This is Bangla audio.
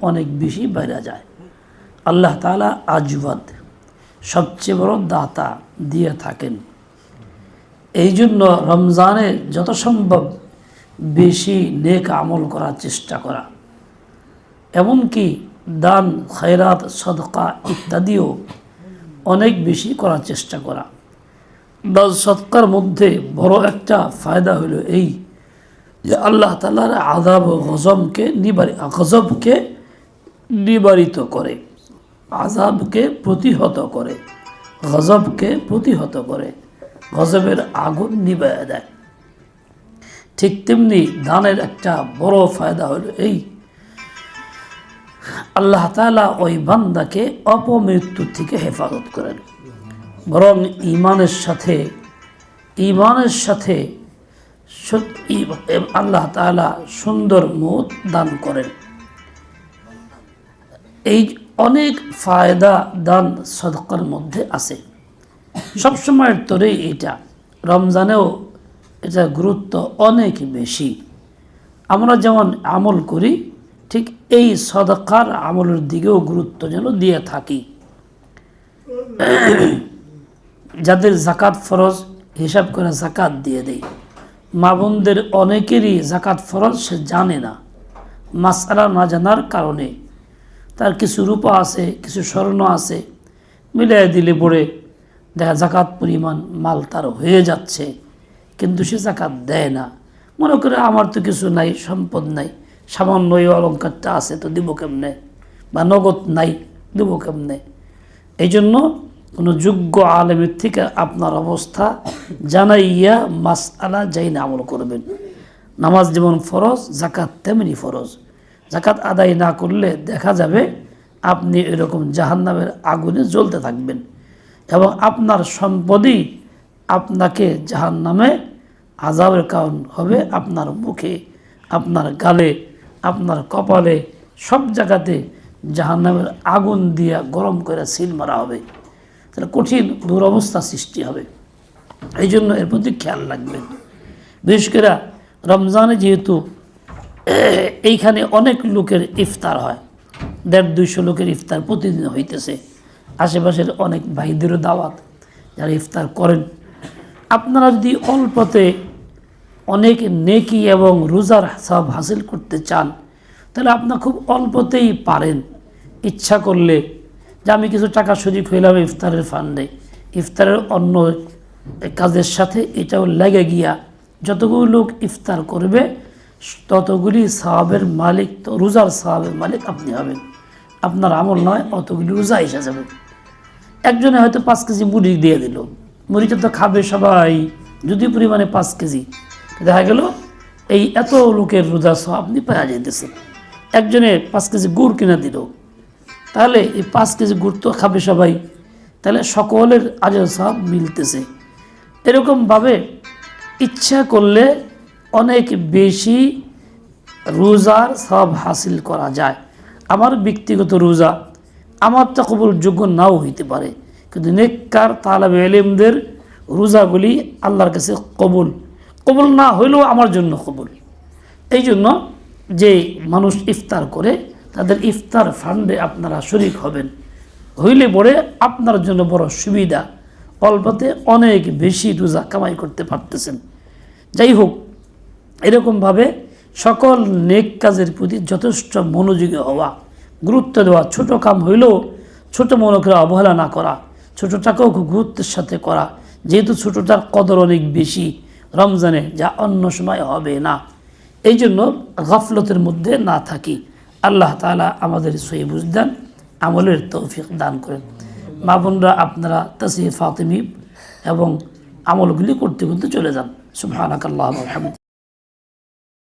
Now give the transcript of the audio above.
অনেক বেশি বেড়ে যায়। আল্লাহ তালা আজবাদ সবচেয়ে বড় দাতা দিয়ে থাকেন। এই জন্য রমজানে যত সম্ভব বেশি নেক আমল করার চেষ্টা করা। এমনকি দান, খয়রাত, সদকা ইত্যাদিও অনেক বেশি করার চেষ্টা করা। দান সৎকার মধ্যে বড় একটা ফায়দা হলো এই যে আল্লাহ তালার আদাব গজমকে নিবারি গজবকে নিবারিত করে আজাবকে প্রতিহত করে, গজবকে প্রতিহত করে, গজবের আগুন নিবাইয়া দেয়। ঠিক তেমনি দানের একটা বড় ফায়দা হলো এই, আল্লাহ তালা ওই বান্দাকে অপমৃত্যু থেকে হেফাজত করেন। বরং ইমানের সাথে ইমানের সাথে আল্লাহ তালা সুন্দর মত দান করেন। এই অনেক ফায়দা দান সদকার মধ্যে আছে। সবসময়ের তোরেই এটা। রমজানেও এটা গুরুত্ব অনেক বেশি। আমরা যেমন আমল করি, ঠিক এই সদকার আমলের দিকেও গুরুত্ব যেন দিয়ে থাকি। যাদের জাকাত ফরজ, হিসাব করে জাকাত দিয়ে দেয় মা বোনদের অনেকেরই জাকাত ফরজ, সে জানে না। মাসালা না জানার কারণে তার কিছু রূপা আছে, কিছু স্বর্ণ আছে। মিলিয়ে দিলে পড়ে দেখা জাকাত পরিমাণ মাল তার হয়ে যাচ্ছে, কিন্তু সে জাকাত দেয় না। মনে করে আমার তো কিছু নাই, সম্পদ নাই, সামান্য এই অলঙ্কারটা আছে তো দিব কেমনে? বা নগদ নাই, দিব কেমনে? এই জন্য কোনো যোগ্য আলেমের থেকে আপনার অবস্থা জানাইয়া মাস আলা যাই না আমল করবেন। নামাজ যেমন ফরজ জাকাত তেমনি ফরজ। জাকাত আদায় না করলে দেখা যাবে আপনি এরকম জাহান্নামের আগুনে জ্বলতে থাকবেন। এবং আপনার সম্পদই আপনাকে জাহান্নামে আজাবের কারণ হবে আপনার মুখে, আপনার গালে, আপনার কপালে সব জায়গাতে জাহান্নামের আগুন দিয়া গরম করে সিল মারা হবে। তাহলে কঠিন দুরবস্থা সৃষ্টি হবে। এই জন্য এর প্রতি খেয়াল রাখবেন। বিশেষ করে রমজানে যেহেতু এইখানে অনেক লোকের ইফতার হয়। দেড় দুইশো লোকের ইফতার প্রতিদিন হইতেছে। আশেপাশের অনেক ভাইদেরও দাওয়াত, যারা ইফতার করেন। আপনারা যদি অল্পতে অনেক নেকি এবং রোজার সব হাসিল করতে চান, তাহলে আপনার খুব অল্পতেই পারেন। ইচ্ছা করলে যে আমি কিছু টাকা শরিক হইলাম ইফতারের ফান্ডে, ইফতারের অন্য কাজের সাথে এটাও লেগে গিয়া যতগুলো লোক ইফতার করবে ততগুলি সাহাবের মালিক, তো রোজার সাহাবের মালিক আপনি হবেন। আপনার আমল নয়, অতগুলি রোজা এসে যাবে। একজনে হয়তো পাঁচ কেজি মুড়ি দিয়ে দিল। মুড়িটা তো খাবে সবাই, যদি পরিমাণে পাঁচ কেজি। দেখা গেল, এই এত লোকের রোজা সহ আপনি পাওয়া যাইতেছে। একজনে পাঁচ কেজি গুড় কিনে দিল। তাহলে এই পাঁচ কেজি গুড় তো খাবে সবাই। তাহলে সকলের আজর সব মিলতেছে। এরকমভাবে ইচ্ছা করলে অনেক বেশি রোজার সব হাসিল করা যায়। আমার ব্যক্তিগত রোজা আমার তো কবুল যোগ্য নাও হইতে পারে। কিন্তু নেককার তালাব এলিমদের রোজাগুলি আল্লাহর কাছে কবুল। কবুল না হইলেও আমার জন্য কবুল। এই জন্য যে মানুষ ইফতার করে, তাদের ইফতার ফান্ডে আপনারা শরিক হবেন। হইলে পরে আপনার জন্য বড় সুবিধা। অল্পতে অনেক বেশি রোজা কামাই করতে পারতেছেন। যাই হোক এরকমভাবে সকল নেক কাজের প্রতি যথেষ্ট মনোযোগী হওয়া, গুরুত্ব দেওয়া, ছোট কাম হইলেও ছোট মনে করে অবহেলা না করা, ছোটোটাকেও গুরুত্বের সাথে করা। যেহেতু ছোটোটার কদর অনেক বেশি, রমজানে যা অন্য সময় হবে না। এই জন্য গাফলতের মধ্যে না থাকি। আল্লাহ তালা আমাদের সহি বুঝদান আমলের তৌফিক দান করেন। মা বোনরা, আপনারা তাসির ফাতেমি এবং আমলগুলি করতে করতে চলে যান। সুবহানাকাল্লাহ আলহামদ